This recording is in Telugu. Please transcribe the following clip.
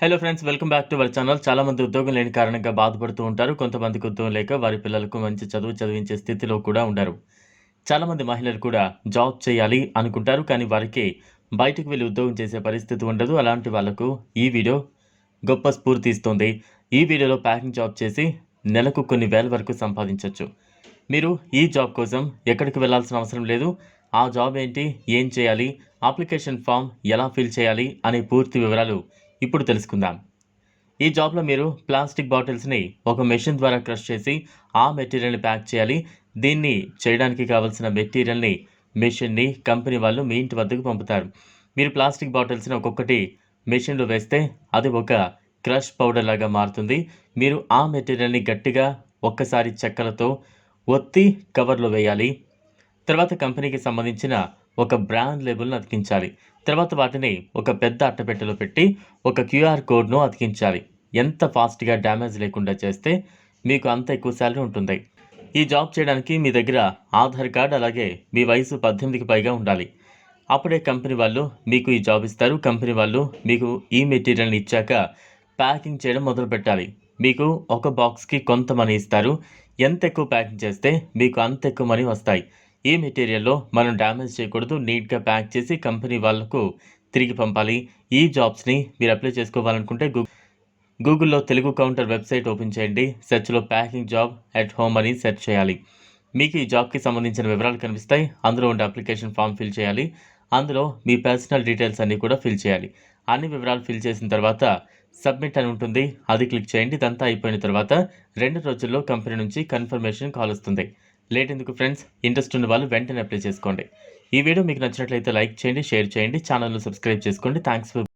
Hello friends welcome back to our channel చాలా మంది ఉద్యోగం లేని కారణంగా బాధపడుతూ ఉంటారు. కొంతమందికి ఉద్యోగం లేక వారి పిల్లలకు మంచి చదువు చదివించే స్థితిలో కూడా ఉండరు. చాలామంది మహిళలు కూడా జాబ్ చేయాలి అనుకుంటారు కానీ వారికి బయటకు వెళ్ళి ఉద్యోగం చేసే పరిస్థితి ఉండదు. అలాంటి వాళ్ళకు ఈ వీడియో గొప్ప స్ఫూర్తి ఇస్తుంది. ఈ వీడియోలో ప్యాకింగ్ జాబ్ చేసి నెలకు కొన్ని వేల వరకు సంపాదించవచ్చు మీరు ఈ జాబ్ కోసం ఎక్కడికి వెళ్ళాల్సిన అవసరం లేదు. ఆ జాబ్ ఏంటి? ఏం చేయాలి? అప్లికేషన్ ఫామ్ ఎలా ఫిల్ చేయాలి? అనే పూర్తి వివరాలు ఇప్పుడు తెలుసుకుందాం. ఈ జాబ్లో మీరు ప్లాస్టిక్ బాటిల్స్ని ఒక మెషిన్ ద్వారా క్రష్ చేసి ఆ మెటీరియల్ని ప్యాక్ చేయాలి. దీన్ని చేయడానికి కావాల్సిన మెటీరియల్ని మెషిన్ని కంపెనీ వాళ్ళు మీ ఇంటి వద్దకు పంపుతారు. మీరు ప్లాస్టిక్ బాటిల్స్ని ఒక్కొక్కటి మెషిన్లో వేస్తే అది ఒక క్రష్ పౌడర్ లాగా మారుతుంది. మీరు ఆ మెటీరియల్ని గట్టిగా ఒక్కసారి చెక్కలతో ఒత్తి కవర్లో వేయాలి. తర్వాత కంపెనీకి సంబంధించిన ఒక బ్రాండ్ లేబుల్ను అతికించాలి. తర్వాత వాటిని ఒక పెద్ద అట్టపెట్టెలో పెట్టి ఒక క్యూఆర్ కోడ్ను అతికించాలి. ఎంత ఫాస్ట్గా డ్యామేజ్ లేకుండా చేస్తే మీకు అంత ఎక్కువ శాలరీ ఉంటుంది. ఈ జాబ్ చేయడానికి మీ దగ్గర ఆధార్ కార్డ్ అలాగే మీ వయసు పద్దెనిమిదికి పైగా ఉండాలి. అప్పుడే కంపెనీ వాళ్ళు మీకు ఈ జాబ్ ఇస్తారు. కంపెనీ వాళ్ళు మీకు ఈ మెటీరియల్ని ఇచ్చాక ప్యాకింగ్ చేయడం మొదలు పెట్టాలి. మీకు ఒక బాక్స్కి కొంత మనీ ఇస్తారు. ఎంత ఎక్కువ ప్యాకింగ్ చేస్తే మీకు అంత ఎక్కువ మనీ వస్తాయి. ఈ మెటీరియల్లో మనం డ్యామేజ్ చేయకూడదు నీట్గా ప్యాక్ చేసి కంపెనీ వాళ్ళకు తిరిగి పంపాలి. ఈ జాబ్స్ని మీరు అప్లై చేసుకోవాలనుకుంటే గూ గూగుల్లో తెలుగు కౌంటర్ వెబ్సైట్ ఓపెన్ చేయండి. సెర్చ్లో ప్యాకింగ్ జాబ్ అట్ హోమ్ అని సెర్చ్ చేయాలి. మీకు ఈ జాబ్కి సంబంధించిన వివరాలు కనిపిస్తాయి. అందులో ఉండే అప్లికేషన్ ఫామ్ ఫిల్ చేయాలి. అందులో మీ పర్సనల్ డీటెయిల్స్ అన్నీ కూడా ఫిల్ చేయాలి. అన్ని వివరాలు ఫిల్ చేసిన తర్వాత సబ్మిట్ అని ఉంటుంది. అది క్లిక్ చేయండి. ఇదంతా అయిపోయిన తర్వాత రెండు రోజుల్లో కంపెనీ నుంచి కన్ఫర్మేషన్ కాల్ వస్తుంది. లేట్ ఎందుకు ఫ్రెండ్స్? ఇంట్రెస్ట్ ఉన్న వాళ్ళు వెంటనే అప్లై చేసుకోండి. ఈ వీడియో మీకు నచ్చినట్లయితే లైక్ చేయండి షేర్ చేయండి ఛానల్ను సబ్స్క్రైబ్ చేసుకోండి. Thanks for